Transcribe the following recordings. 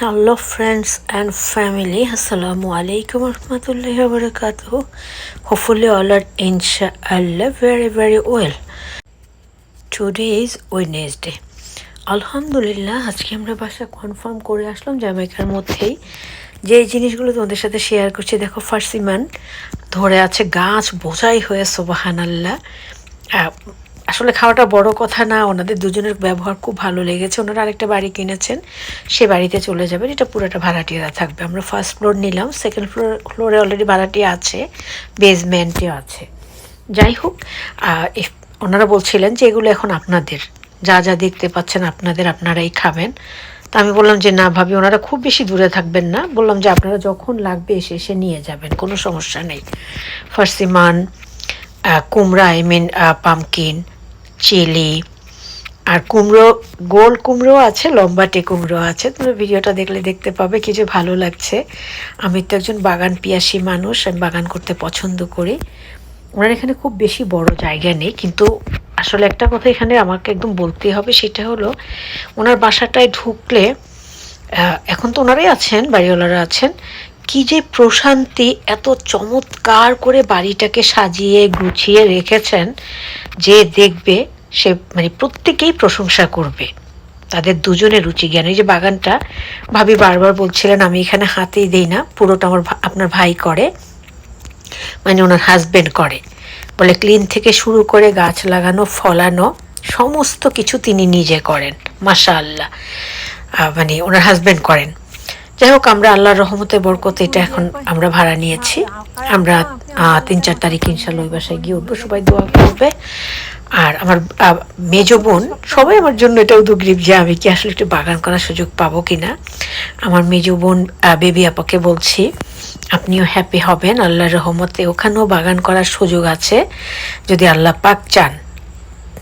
Hello friends and family আসসালামু আলাইকুম রহমতুল্লাহ বরকাত হোপফুলি অল আর ইনশাআল্লাহ very very well today is Wednesday আলহামদুলিল্লাহ আজকে আমরা বাসা কনফার্ম করে আসলাম জামাইকার মধ্যেই। যে জিনিসগুলো তোমাদের সাথে শেয়ার করছি, দেখো ফার্সিমান ধরে আছে গাছ বোঝাই হয়ে সোবাহান আল্লাহ আসলে খাওয়াটা বড় কথা না, ওনাদের দুজনের ব্যবহার খুব ভালো লেগেছে। ওনারা আরেকটা বাড়ি কিনেছেন, সে বাড়িতে চলে যাবেন। এটা পুরোটা ভাড়াটিয়ারা থাকবে। আমরা ফার্স্ট ফ্লোর নিলাম সেকেন্ড ফ্লোর ফ্লোরে অলরেডি ভাড়াটি আছে বেসমেন্টে আছে। যাই হোক ওনারা বলছিলেন যে এগুলো এখন আপনাদের। যা যা দেখতে পাচ্ছেন আপনাদের, আপনারাই খাবেন। তা আমি বললাম যে না ভাবি, ওনারা খুব বেশি দূরে থাকবেন না। বললাম যে আপনারা যখন লাগবে এসে এসে নিয়ে যাবেন, কোনো সমস্যা নেই। ফার্সিমান কুমড়া আই মিন পামকিন চিলি। আর কুমড়ো, গোল কুমড়ো আছে, লম্বাটে কুমড়ো আছে। তোমরা ভিডিওটা দেখলে দেখতে পাবে কি যে ভালো লাগছে। আমি তো একজন বাগান পিয়াসী মানুষ, আমি বাগান করতে পছন্দ করি। ওনার এখানে খুব বেশি বড় জায়গা নেই, কিন্তু আসলে একটা কথা এখানে আমাকে একদম বলতে হবে, সেটা হলো ওনার বাসাটায় ঢুকলে এখন তো ওনারাই আছেন, বাড়িওয়ালারা আছেন, কি যে প্রশান্তি, এত চমৎকার করে বাড়িটাকে সাজিয়ে গুছিয়ে রেখেছেন, যে দেখবে সে মানে প্রত্যেকেই প্রশংসা করবে। তাদের দুজনের রুচি জ্ঞান। এই যে বাগানটা, ভাবি বারবার বলছিলেন, আমি এখানে হাতেই দিই না, পুরোটা আমার আপনার ভাই করে মানে ওনার হাজব্যান্ড করে। বলে ক্লিন থেকে শুরু করে গাছ লাগানো, ফলানো, সমস্ত কিছু তিনি নিজে করেন মাসা আল্লাহ মানে ওনার হাজব্যান্ড করেন। যাই হোক, আমরা আল্লাহর রহমতে বরকত এটা এখন আমরা ভাড়া নিয়েছি। আমরা তিন চার তারিখ ইনশাল্লাহ ওই বাসায় গিয়ে উঠবো, সবাই দোয়া করবে। আর আমার মেজ বোন, সবাই আমার জন্য এটা উদগ্রীব যে আমি কি আসলে একটু বাগান করার সুযোগ পাবো কি না আমার মেজ বোন বেবি আপাকে বলছি, আপনিও হ্যাপি হবেন, আল্লাহর রহমতে ওখানেও বাগান করার সুযোগ আছে। যদি আল্লাহ পাক চান।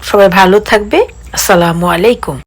সবাই ভালো থাকবে। আসসালামু আলাইকুম।